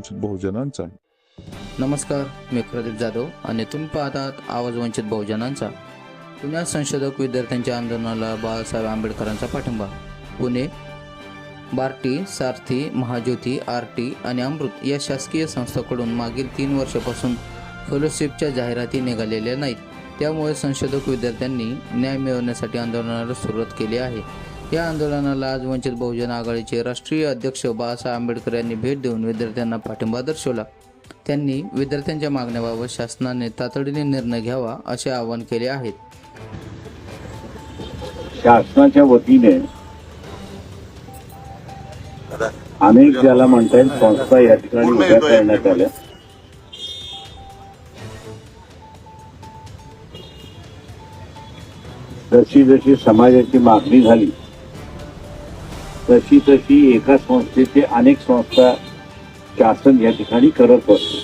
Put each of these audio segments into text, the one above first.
वंचित बहुजनांचा. नमस्कार मी प्रदीप जाधव आणि तुम्ही पाहतात आवाज वंचित बहुजनांचा. पुण्यात संशोधक विद्यार्थ्यांच्या आंदोलनाला बाळासाहेब आंबेडकरांचा पाठिंबा. पुणे बार्टी सारथी महाज्योती आर टी आणि अमृत या शासकीय संस्थांकडून मागील तीन वर्षापासून फेलोशिपच्या जाहिराती निघालेल्या नाहीत. त्यामुळे संशोधक विद्यार्थ्यांनी न्याय मिळवण्यासाठी आंदोलनाला सुरुवात केली आहे. या आंदोलनाला आज वंचित बहुजन आघाडीचे राष्ट्रीय अध्यक्ष बाळासाहेब आंबेडकर यांनी भेट देऊन विद्यार्थ्यांना पाठिंबा दर्शवला. त्यांनी विद्यार्थ्यांच्या मागण्याबाबत शासनाने तातडीने निर्णय घ्यावा असे आवाहन केले आहे. शासनाच्या वतीने अनेक ज्याला म्हणता येईल संस्था या ठिकाणी उभ्या करण्यात आल्या. जशी जशी समाजाची मागणी झाली तशी तशी एका संस्थेचे अनेक संस्था शासन या ठिकाणी करत असतो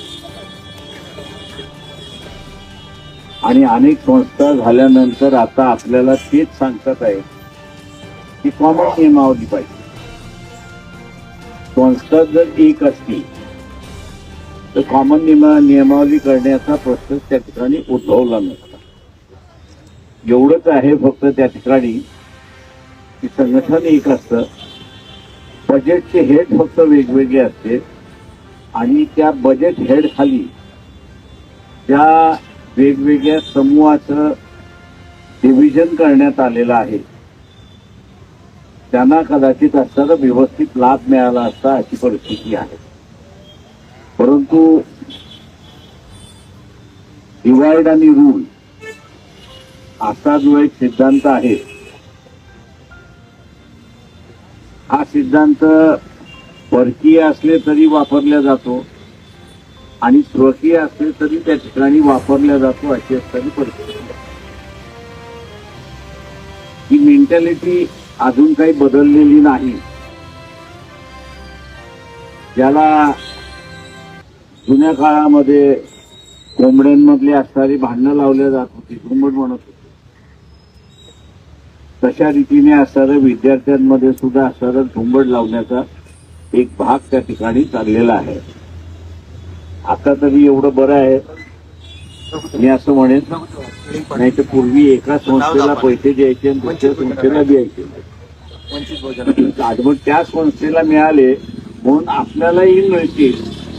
आणि अनेक संस्था झाल्यानंतर आता आपल्याला तेच सांगतात आहे की कॉमन नियमावली पाहिजे. संस्था जर एक असती तर कॉमन नियमा नियमावली करण्याचा प्रश्न त्या ठिकाणी उद्भवला नसता. एवढंच आहे फक्त त्या ठिकाणी की संघटन एक असतं बजेटचे हेड फक्त वेगवेगळे असते. आणि त्या बजेट हेड खाली ज्या वेगवेगळ्या समूहाचं डिव्हिजन करण्यात आलेलं आहे. त्यांना कदाचित असताना व्यवस्थित लाभ मिळाला असता अशी परिस्थिती आहे. परंतु डिवाइड आणि रूल असा जो एक सिद्धांत आहे हा सिद्धांत परकीय असले तरी वापरला जातो आणि स्वकीय असले तरी त्या ठिकाणी वापरला जातो अशी असताना परिस्थिती. ही मेंटॅलिटी अजून काही बदललेली नाही. ज्याला जुन्या काळामध्ये कोंबड्यांमधली असणारी भांडणं लावल्या जात होती झुंबड म्हणत होती. तशा रीतीने असणाऱ्या विद्यार्थ्यांमध्ये सुद्धा असणारा झुंबड लावण्याचा एक भाग त्या ठिकाणी चाललेला आहे. आता तरी एवढं बरं आहे. मी असं म्हणेन नाही तर पूर्वी एका संस्थेला पैसे द्यायचे आणि दुसऱ्या संस्थेला द्यायचे. मग त्या संस्थेला मिळाले म्हणून आपल्यालाही मिळतील.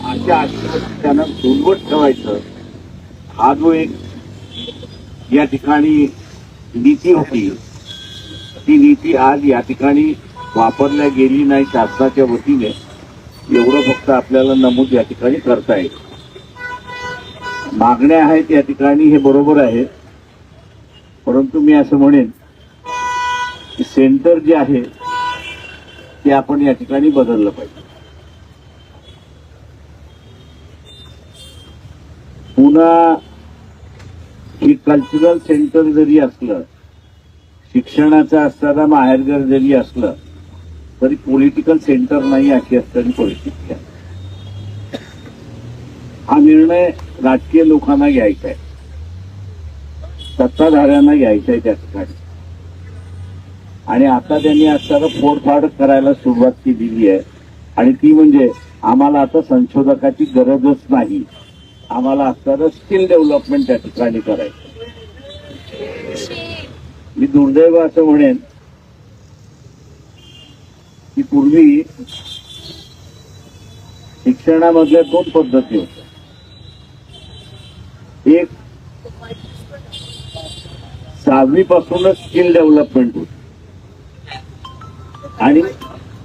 अशा आशेवर त्यांना झुंबट ठेवायचं. हा जो एक या ठिकाणी नीती होती. ती नीती आज या ठिकाणी वापरल्या गेली नाही शासनाच्या वतीने. एवढं फक्त आपल्याला नमूद या ठिकाणी करता येईल. मागण्या आहेत या ठिकाणी हे बरोबर आहे. परंतु मी असं म्हणेन की सेंटर जे आहे ते आपण या ठिकाणी बदललं पाहिजे. पुन्हा ही कल्चरल सेंटर जरी असलं शिक्षणाचं असताना माहेरघर जरी असलं तरी पॉलिटिकल सेंटर नाही अशी असताना परिस्थिती आहे. हा निर्णय राजकीय लोकांना घ्यायचा आहे. सत्ताधाऱ्यांना घ्यायचा आहे त्या ठिकाणी. आणि आता त्यांनी असताना फोडफाड करायला सुरुवात केलेली आहे. आणि ती म्हणजे आम्हाला आता संशोधकाची गरजच नाही. आम्हाला असताना स्किल डेव्हलपमेंट त्या ठिकाणी करायचं मी दुर्दैव असं म्हणेन की पूर्वी शिक्षणामधल्या दोन पद्धती होत्या. एक सहावी पासूनच स्किल डेव्हलपमेंट होती. आणि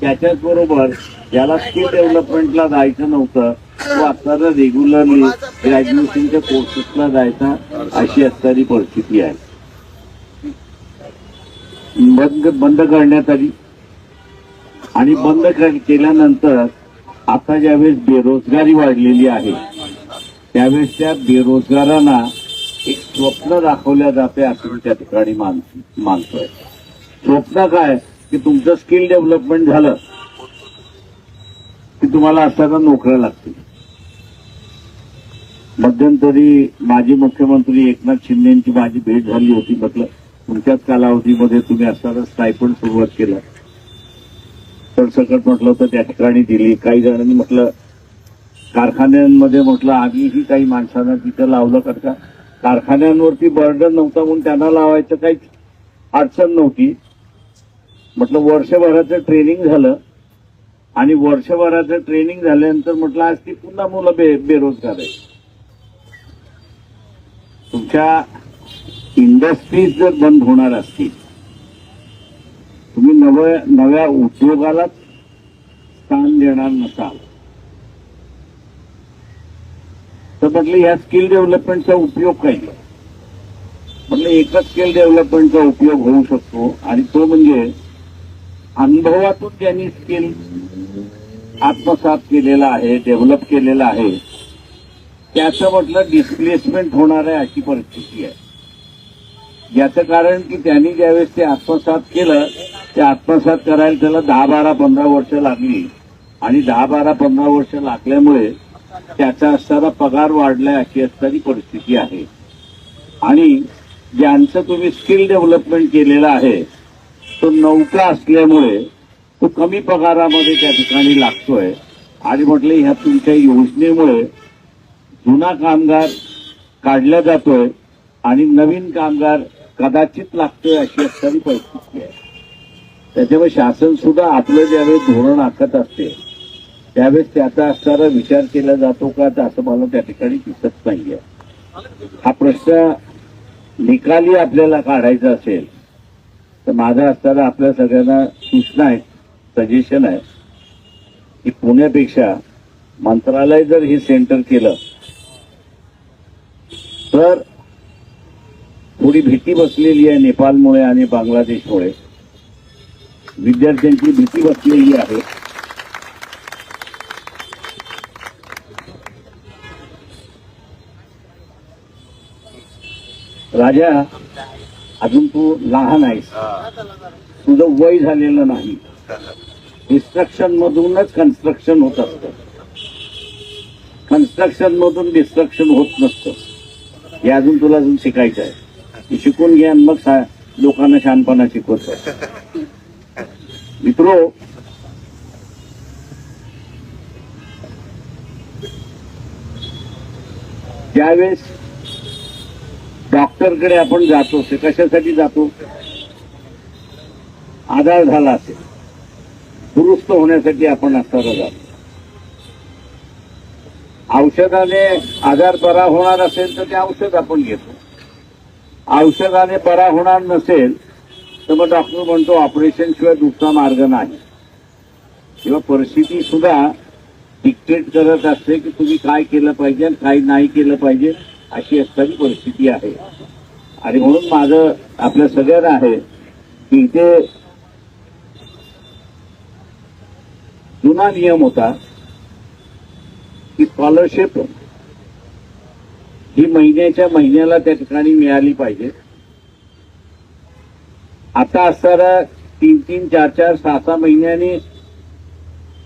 त्याच्याच बरोबर ज्याला स्किल डेव्हलपमेंटला जायचं नव्हतं तो असताना रेग्युलरली ग्रॅज्युएशनच्या कोर्सेसला जायचा अशी असणारी परिस्थिती आहे. बंद बंद करण्यात आली. आणि बंद केल्यानंतर आता ज्यावेळेस बेरोजगारी वाढलेली आहे त्यावेळेस त्या बेरोजगारांना एक स्वप्न दाखवल्या जाते असं मी त्या ठिकाणी मानतोय. स्वप्न काय? की तुमचं स्किल डेव्हलपमेंट झालं की तुम्हाला असताना नोकऱ्या लागतील. मध्यंतरी माजी मुख्यमंत्री एकनाथ शिंदेची माझी भेट झाली होती म्हटलं तुमच्याच कालावधीमध्ये तुम्ही असताना स्टायपंड सुरुवात केलं. तर सकट म्हटलं तर त्या ठिकाणी दिली. काही जणांनी म्हटलं कारखान्यांमध्ये म्हटलं आम्हीही काही माणसांना तिथं लावलं कारण का? कारखान्यांवरती बर्डन नव्हता म्हणून त्यांना लावायचं काहीच अडचण नव्हती. म्हटलं वर्षभराचं ट्रेनिंग झालं. आणि वर्षभराचं ट्रेनिंग झाल्यानंतर म्हटलं आज ती पुन्हा मुलं बे बेरोजगार आहे तुमच्या इंडस्ट्रीज जर बंद होणार असतील तुम्ही नव्या नव्या उद्योगालाच स्थान देणार नसाल तर म्हटलं ह्या स्किल डेव्हलपमेंटचा उपयोग काय? म्हटलं एकच स्किल डेव्हलपमेंटचा उपयोग होऊ शकतो आणि तो म्हणजे अनुभवातून ज्यांनी स्किल आत्मसात केलेला आहे डेव्हलप केलेला आहे त्याचं म्हटलं डिस्प्लेसमेंट होणार आहे अशी परिस्थिती आहे. याचं कारण की त्यांनी ज्यावेळेस ते आत्मसात केलं ते आत्मसात करायला त्याला दहा बारा पंधरा वर्ष लागली. आणि दहा बारा पंधरा वर्ष लागल्यामुळे त्याचा असताना पगार वाढलाय अशी असणारी परिस्थिती आहे. आणि ज्यांचं तुम्ही स्किल डेव्हलपमेंट केलेलं आहे तो नौका असल्यामुळे तो कमी पगारामध्ये त्या ठिकाणी लागतोय. आणि म्हटलं ह्या तुमच्या योजनेमुळे जुना कामगार काढला जातोय आणि नवीन कामगार कदाचित लागतोय अशी असणारी परिस्थिती आहे. त्याच्यामुळे शासन सुद्धा आपलं ज्यावेळेस धोरण आखत असते त्यावेळेस त्याचा असणारा विचार केला जातो का तर असं मला त्या ठिकाणी दिसत नाहीये. हा प्रश्न निकाली आपल्याला काढायचा असेल तर माझा असताना आपल्या सगळ्यांना सूचना आहे सजेशन आहे की पुण्यापेक्षा मंत्रालय जर हे सेंटर केलं तर थोडी भीती बसलेली आहे नेपाळमुळे आणि बांगलादेशमुळे. विद्यार्थ्यांची भीती बसलेली आहे. राजा अजून तू लहान आहेस. तुझं वय झालेलं नाही. डिस्ट्रक्शन मधूनच कन्स्ट्रक्शन होत असतं. कन्स्ट्रक्शन मधून डिस्ट्रक्शन होत नसतं. हे अजून तुला अजून शिकायचं आहे. की शिकून घ्या मग लोकांना शहाणपणा शिकवतो. मित्रो ज्यावेळेस डॉक्टरकडे आपण जातो ते कशासाठी जातो? आधार झाला असेल. दुरुस्त होण्यासाठी आपण असताना जातो. औषधाने आजार बरा होणार असेल तर ते औषध आपण घेतो. औषधाने बरा होणार नसेल तर मग डॉक्टर म्हणतो ऑपरेशन शिवाय दुसरा मार्ग नाही. किंवा परिस्थिती सुद्धा डिक्टेट करत असते की तुम्ही काय केलं पाहिजे आणि काय नाही केलं पाहिजे अशी असणारी परिस्थिती आहे. आणि म्हणून माझं आपल्या सगळ्यांना आहे की इथे जुना नियम होता की स्कॉलरशिप ही महिन्याच्या महिन्याला त्या ठिकाणी मिळाली पाहिजे. आता असणारा तीन तीन चार चार सहा सहा महिन्याने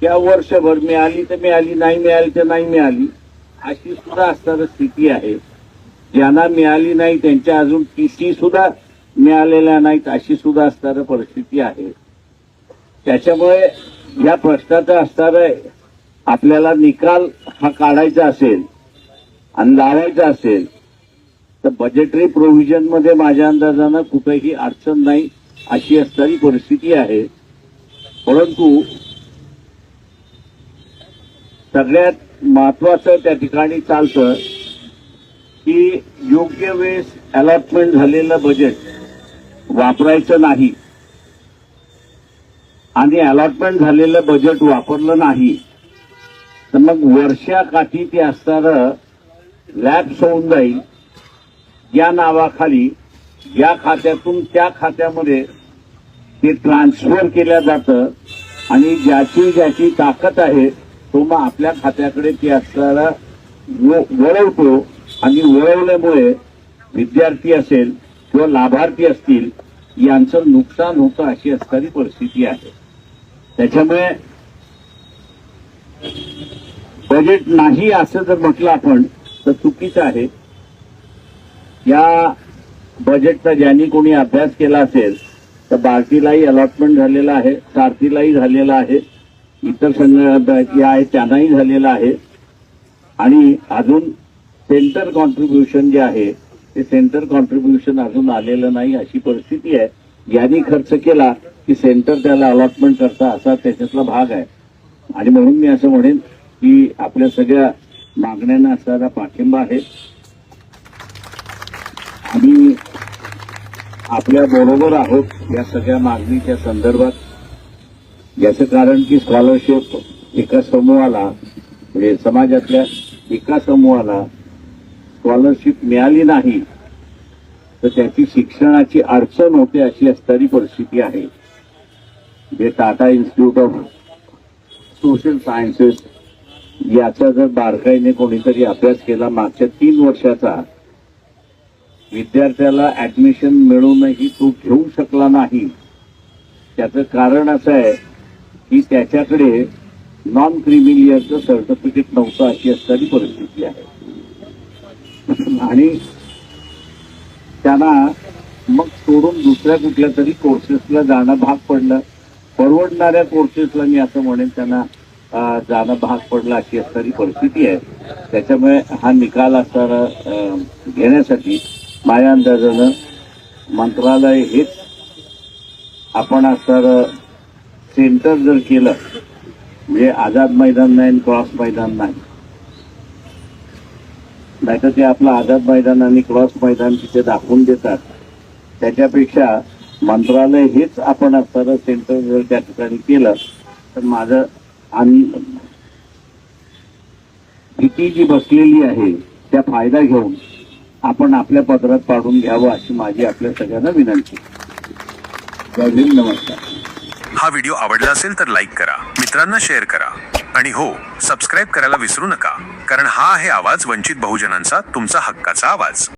त्या वर्षभर मिळाली तर मिळाली नाही मिळाली तर नाही मिळाली अशी सुद्धा असणारी स्थिती आहे. ज्यांना मिळाली नाही त्यांच्या अजून टीसी सुद्धा मिळालेल्या नाहीत अशी सुद्धा असणारी परिस्थिती आहे. त्याच्यामुळे या प्रश्नाचा असणारा आपल्याला निकाल हा काढायचा असेल आणि लावायचं असेल तर बजेटरी प्रोव्हिजनमध्ये माझ्या अंदाजानं कुठेही अडचण नाही अशी असणारी परिस्थिती आहे. परंतु सगळ्यात महत्वाचं त्या ठिकाणी चालतं की योग्य वेळेस अलॉटमेंट झालेलं बजेट वापरायचं नाही. आणि अलॉटमेंट झालेलं बजेट वापरलं नाही तर मग वर्षाकाठी ते असणारं लॅब्स होऊन जाईल. या नावाखाली या खात्यातून त्या खात्यामध्ये ते ट्रान्सफर केलं जातं. आणि ज्याची ज्याची ताकद आहे तो मग आपल्या खात्याकडे ती असणारा वळवतो. आणि वळवल्यामुळे विद्यार्थी असेल किंवा लाभार्थी असतील यांचं नुकसान होतं अशी असणारी परिस्थिती आहे. त्याच्यामुळे बजेट नाही असं जर म्हटलं आपण तर चुकीचं आहे. या बजेटचा ज्यांनी कोणी अभ्यास केला असेल तर बार्टीलाही अलॉटमेंट झालेला आहे सारथीलाही झालेला आहे इतर संघ जे आहे त्यांनाही झालेला आहे. आणि अजून सेंटर कॉन्ट्रीब्युशन जे आहे ते सेंटर कॉन्ट्रीब्युशन अजून आलेलं नाही अशी परिस्थिती आहे. यांनी खर्च केला की सेंटर त्याला अलॉटमेंट करता असा त्याच्यातला भाग आहे. आणि म्हणून मी असं म्हणेन की आपल्या सगळ्या मागण्यांना असणारा पाठिंबा आहे. आम्ही आपल्या बरोबर आहोत या सगळ्या मागणीच्या संदर्भात. याचं कारण की स्कॉलरशिप एका समूहाला म्हणजे समाजातल्या एका समूहाला स्कॉलरशिप मिळाली नाही तर त्याची शिक्षणाची अडचण होते अशी असणारी परिस्थिती आहे. जे Tata institute of social sciences याचा जर बारकाईने कोणीतरी अभ्यास केला मागच्या तीन वर्षाचा विद्यार्थ्याला ऍडमिशन मिळूनही तो घेऊ शकला नाही. त्याचं कारण असं आहे की त्याच्याकडे नॉन क्रिमिलियरचं सर्टिफिकेट नव्हतं अशी असणारी परिस्थिती आहे. आणि त्यांना मग सोडून दुसऱ्या कुठल्या तरी कोर्सेसला जाणं भाग पडलं. परवडणाऱ्या कोर्सेसला मी असं म्हणेन त्यांना जाणं भाग पडलं अशी असणारी परिस्थिती आहे. त्याच्यामुळे हा निकाल असणारा घेण्यासाठी माझ्या अंदाजानं मंत्रालय हेच आपण असणारं सेंटर जर केलं म्हणजे आझाद मैदान नाही क्रॉस मैदान नाही. नाहीतर ते आपलं आझाद मैदान आणि क्रॉस मैदान तिथे दाखवून देतात. त्याच्यापेक्षा मंत्रालय हेच आपण असणारं सेंटर जर त्या ठिकाणी केलं तर माझं आणि भीती जी बसलेली आहे त्या फायदा घेऊन आपण आपल्या पदरात पाडून घ्यावं अशी माझी आपल्या सगळ्यांना विनंती. नमस्कार. हा व्हिडिओ आवडला असेल तर लाईक करा मित्रांना शेअर करा. आणि हो सबस्क्राईब करायला विसरू नका कारण हा आहे आवाज वंचित बहुजनांचा तुमचा हक्काचा आवाज.